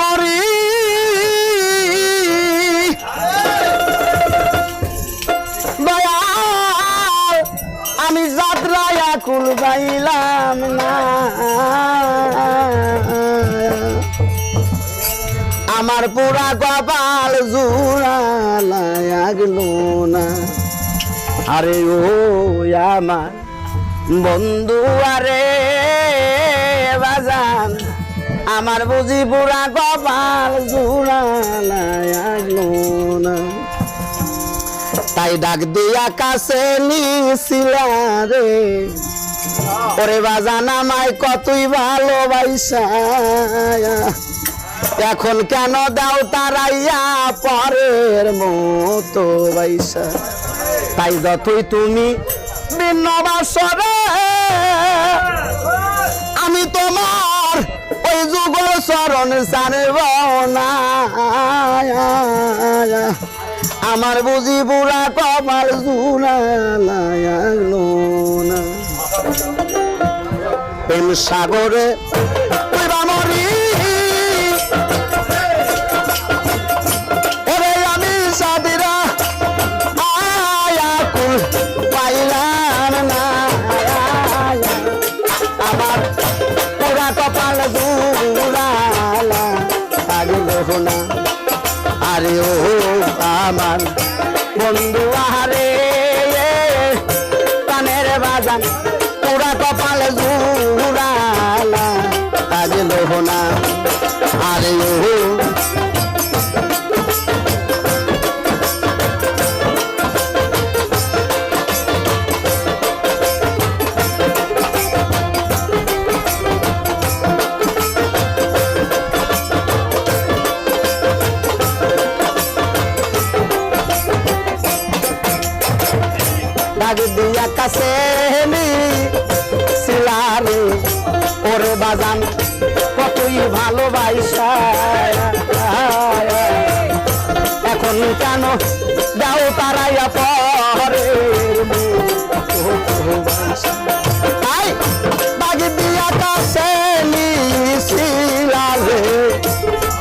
মরি আমি যাত্রায় আকুল পাইলাম না। আমার পুরা কপাল জুড়া লাগল না। আরে ও আমার বন্ধু, আরে আমার বুঝি পুরা কপাল না। তাই ডাক দিয়া কাছে নিছিলা রে। ওরে বাজান আমায় কতই ভালোবাসা এখন কেন দাও তারাইয়া পরের মতো বাইসা। তাই যতই তুমি ভিন্ন বাসরে আমি তোমার ওই যুগ চরণ সারব না। আমার বুঝি বুড়া কপাল জুড়া না সাগরে ডাক দিয়া কাছে সিলারে ওরে বাজান, কতই ভালোবাসা। এখন কেন দাও তারাইয়া পরে? তাই ডাক দিয়া কাছে সিলারে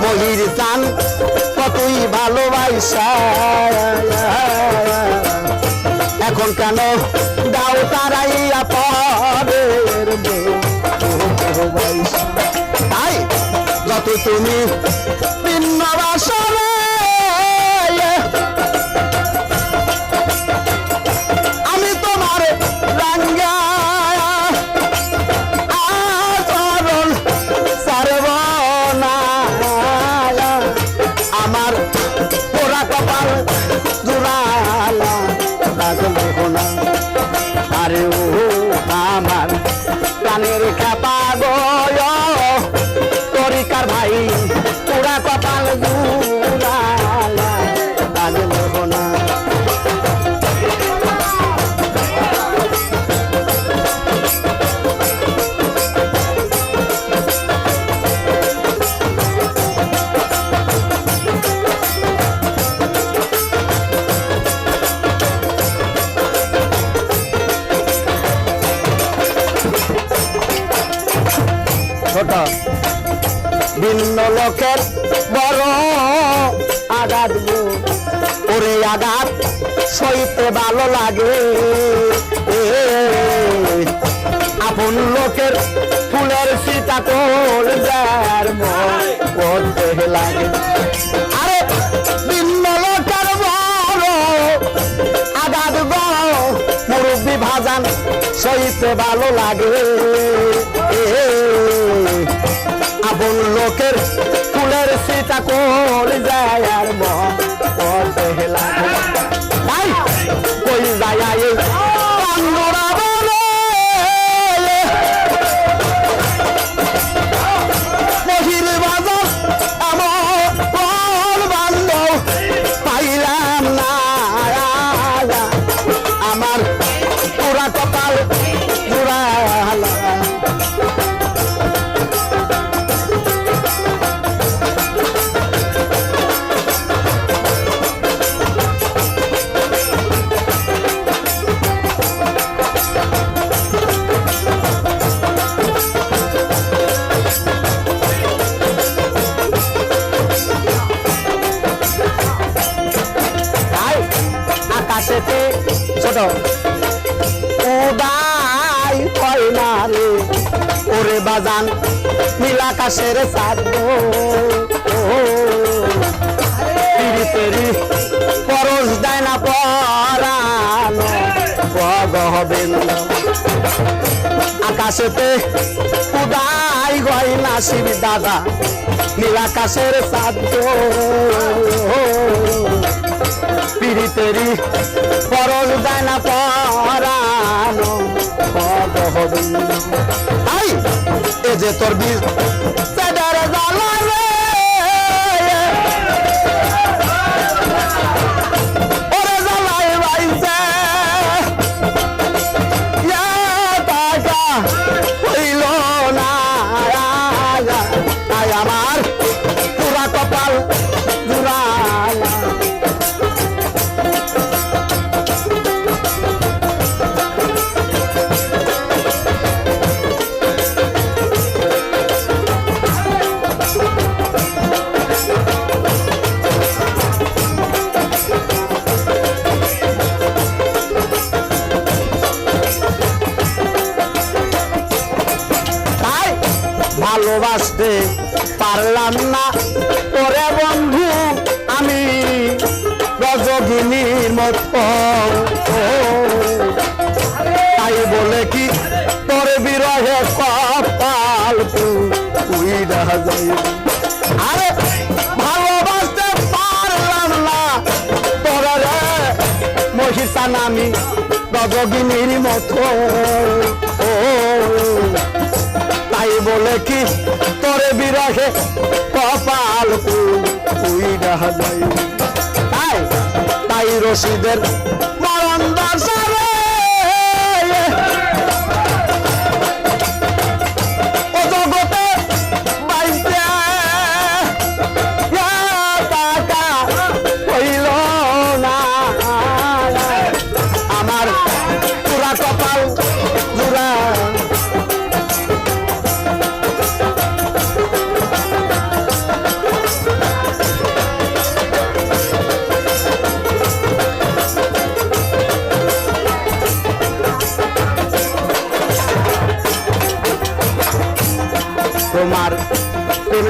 মহির চান কতই ভালোবাসা। তুমি ভিন্ন লোকের বড় আঘাত ওরে আঘাত সইতে ভালো লাগে। আপন লোকের ফুলের সীতা তোর যার মন করতে লাগে। আরে ভিন্ন লোকের বড় আঘাত গো। মুরব্বী ভাজান সইতে ভালো লাগে। তো উদাই হয় না রে? ওরে বাজান নীলাকাশের সাদ পিড়িতেরি পরশ দেয় না পরানো গোবিন্দ আকাশেতে উদাই গয় না শিব দাদা, নীলাকাশের সাধ্য। পিড়িতেরি, পরশ দেয় না পরানো গোবিন্দ তাই এ যে তোর বীজ ஆ. ভালোবাসতে পারলাম না। তোরে বন্ধু, আমি রজগিনীর মতো। তাই বলে কি তোর বিরহে কপাল উইরা যাই আরে, ভালোবাসতে পারলাম না। তোরে মহিষান আমি রজগিনীর মতো। তাই বলে কি? তোরে বিরহে কপাল উইরা যাই তাই তাই রশিদের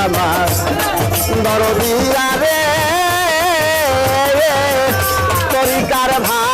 আমার দরদি রে তরিকার ভা